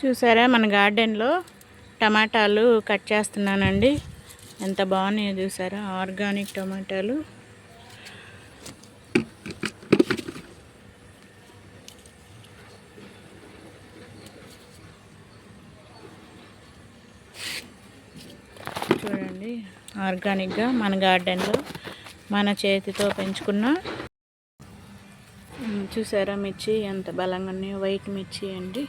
చూసారా మన గార్డెన్లో టమాటాలు కట్ చేస్తున్నానండి. ఎంత బాగున్నాయో చూసారా? ఆర్గానిక్ టమాటాలు. చూడండి ఆర్గానిక్గా మన గార్డెన్లో మన చేతితో పెంచుకున్న చూసారా మిర్చి ఎంత బలంగా ఉన్నాయో? వైట్ మిర్చి అండి.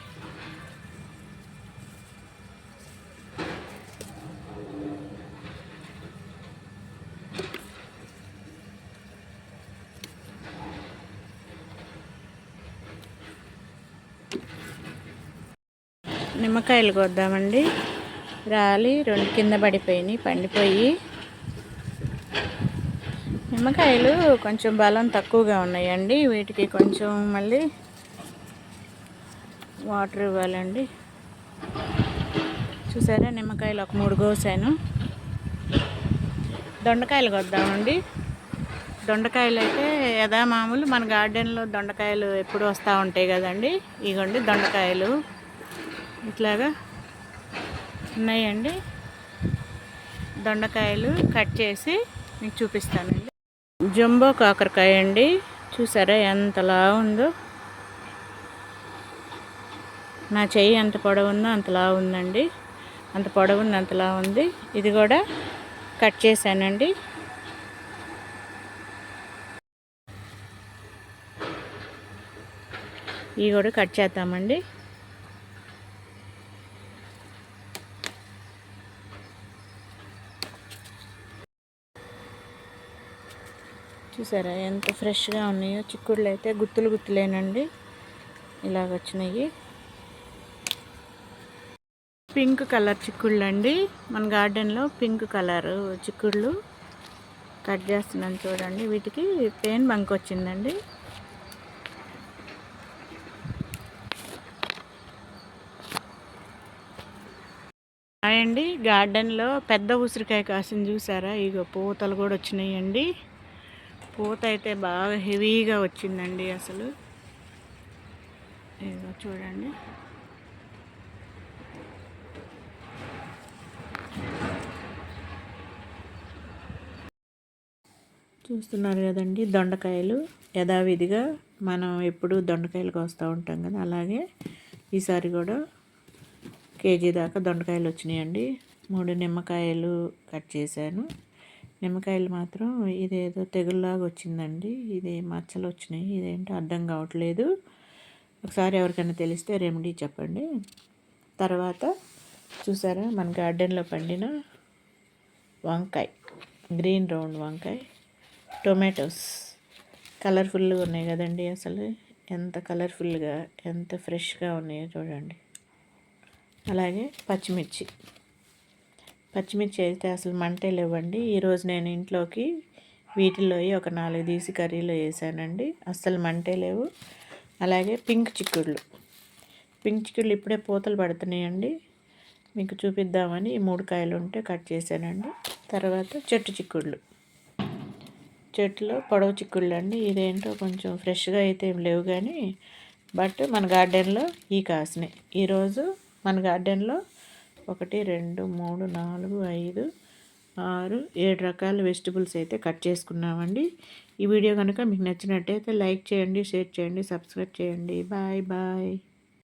నిమ్మకాయలు కొద్దామండి. రాలి రెండు కింద పడిపోయినాయి పండిపోయి. నిమ్మకాయలు కొంచెం బలం తక్కువగా ఉన్నాయండి. వీటికి కొంచెం మళ్ళీ వాటర్ ఇవ్వాలండి. చూసారా నిమ్మకాయలు ఒక మూడు కోసాను. దొండకాయలు కొద్దామండి. దొండకాయలు అయితే యథా మామూలు మన గార్డెన్లో దొండకాయలు ఎప్పుడు వస్తూ ఉంటాయి కదండి. ఇగోండి దొండకాయలు. ఇట్లాగా ఉన్నాయండి. దొండకాయలు కట్ చేసి మీకు చూపిస్తానండి. జంబో కాకరకాయ అండి. చూసారా ఎంతలా ఉందో? నా చెయ్యి ఎంత పొడవుందో అంతలా ఉందండి. అంత పొడవున్న అంతలా ఉంది. ఇది కూడా కట్ చేశానండి. ఇవి కూడా కట్ చేద్దామండి. చూసారా? ఎంత ఫ్రెష్గా ఉన్నాయో చిక్కుడులు అయితే గుత్తులు గుత్తులేనండి. ఇలాగ వచ్చినాయి. పింక్ కలర్ చిక్కుళ్ళు అండి మన గార్డెన్లో పింక్ కలర్ చిక్కుళ్ళు కట్ చేస్తున్నాను చూడండి. వీటికి పెయిన్ బంక్ వచ్చిందండి. హాయ్ అండి. గార్డెన్లో పెద్ద ఉసిరికాయ కాసింది చూసారా? ఇగో పూతలు కూడా వచ్చినాయండి. పూత అయితే బాగా హెవీగా వచ్చిందండి అసలు. ఏదో చూడండి. చూస్తున్నారు కదండి దొండకాయలు. యథావిధిగా మనం ఎప్పుడు దొండకాయలు కోస్తూ ఉంటాం కదా అలాగే ఈసారి కూడా కేజీ దాకా దొండకాయలు వచ్చినాయండి. మూడు నిమ్మకాయలు కట్ చేశాను. నిమ్మకాయలు మాత్రం ఇదేదో తెగుల్లాగా వచ్చిందండి. ఇది మచ్చలు వచ్చినాయి. ఇదేంటో అర్థం కావట్లేదు. ఒకసారి ఎవరికైనా తెలిస్తే రెమెడీ చెప్పండి. తర్వాత చూసారా మన గార్డెన్లో పండిన వంకాయ గ్రీన్ రౌండ్ వంకాయ టొమాటోస్. కలర్ఫుల్గా ఉన్నాయి కదండి అసలు. ఎంత కలర్ఫుల్గా ఎంత ఫ్రెష్గా ఉన్నాయో చూడండి. అలాగే పచ్చిమిర్చి. పచ్చిమిర్చి అయితే అసలు మంటే లేవండి. ఈరోజు నేను ఇంట్లోకి వీటిలో ఒక నాలుగు తీసి కర్రీలో వేసానండి. అస్సలు మంటే లేవు. అలాగే పింక్ చిక్కుళ్ళు. పింక్ చిక్కుళ్ళు ఇప్పుడే పూతలు పడుతున్నాయండి. మీకు చూపిద్దామని ఈ మూడు కాయలు ఉంటే కట్ చేశానండి. తర్వాత చెట్టు చిక్కుళ్ళు. చెట్లు పొడవు చిక్కుళ్ళు అండి. ఇదేంటో కొంచెం ఫ్రెష్గా అయితే ఏం లేవు కానీ బట్ మన గార్డెన్లో ఈ కాసినాయి ఈరోజు మన గార్డెన్లో ఒకటి రెండు మూడు నాలుగు ఐదు ఆరు ఏడు రకాల వెజిటబుల్స్ అయితే కట్ చేసుకున్నామండి. ఈ వీడియో కనుక మీకు నచ్చినట్టయితే లైక్ చేయండి షేర్ చేయండి సబ్స్క్రైబ్ చేయండి. Bye bye.